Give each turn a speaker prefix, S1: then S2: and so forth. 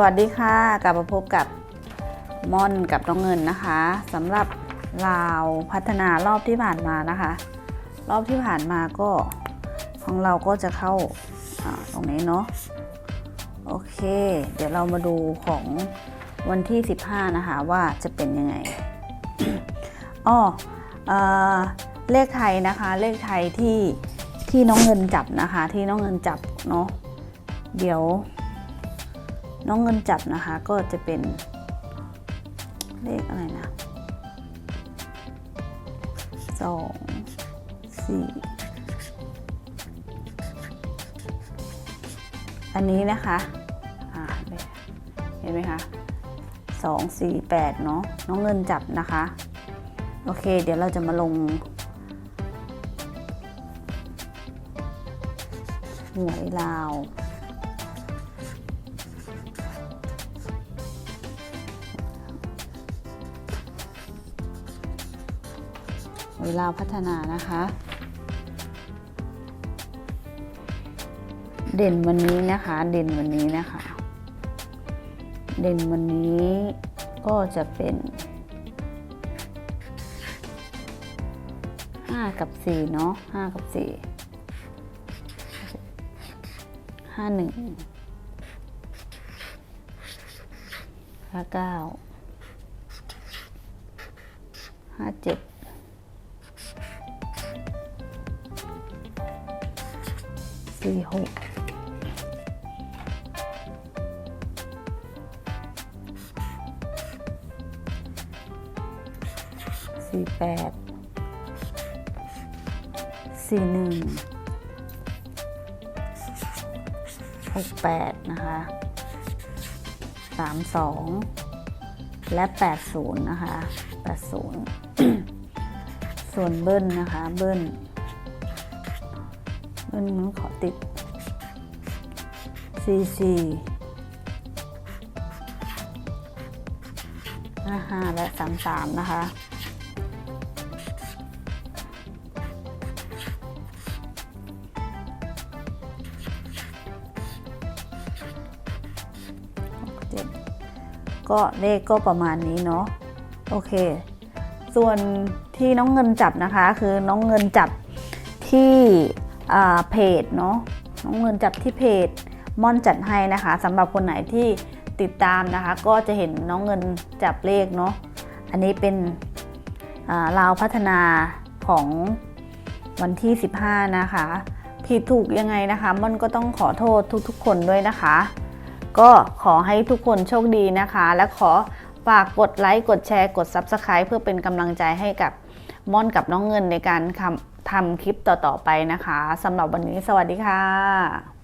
S1: สวัสดีค่ะ กลับมาพบกับม่อนกับน้องเงินนะคะสำหรับลาวพัฒนารอบที่ผ่านมานะคะ รอบที่ผ่านมาก็ของเราก็จะเข้าตรงนี้เนาะโอเค เดี๋ยวเรามาดูของวันที่ 15 นะคะ ว่าจะเป็นยังไงอ้อเอ่อเลขไทยนะคะ เลขไทยที่ที่น้องเงินจับนะคะ ที่น้องเงินจับเนาะเดี๋ยว น้องเงินจับนะคะก็จะเป็นเลขอะไรนะสองสี่อันนี้นะคะเห็นไหมคะสองสี่แปดเนาะน้องเงินจับนะคะ โอเค เดี๋ยวเราจะมาลงหวยลาว เวลาพัฒนานะคะ เด่นวันนี้นะคะ เด่นวันนี้นะคะ เด่นวันนี้ก็จะเป็น5กับ4เนาะ5กับ4 5 1 5 9 5 7สี่หี่หกสี่แปดสี่หนึ่งหกแปดนะคะสามสองและแปดศูนย์นะคะแปดศูนย์ส่วนเบิ้ลนะคะ เบิ้ล เบิ้ลมันขอติด CC 55และ33นะคะเจ็ดก็เลขก็ประมาณนี้เนาะ โอเค ส่วนที่น้องเงินจับนะคะ คือน้องเงินจับที่ เพจเนาะน้องเงินจับที่เพจม่อนจัดให้นะคะสำหรับคนไหนที่ติดตามนะคะ ก็จะเห็นน้องเงินจับเลขเนาะอันนี้เป็นอ่าวพัฒนาของวันที่ 15 นะคะ ผิดถูกยังไงนะคะม่อนก็ต้องขอโทษทุกๆ คนด้วยนะคะ ก็ขอให้ทุกคนโชคดีนะคะ และขอฝากกดไลค์ กดแชร์ กด Subscribe เพื่อเป็นกำลังใจให้กับม่อนกับน้องเงินในการทำ ทำคลิปต่อๆไปนะคะสำหรับวันนี้สวัสดีค่ะ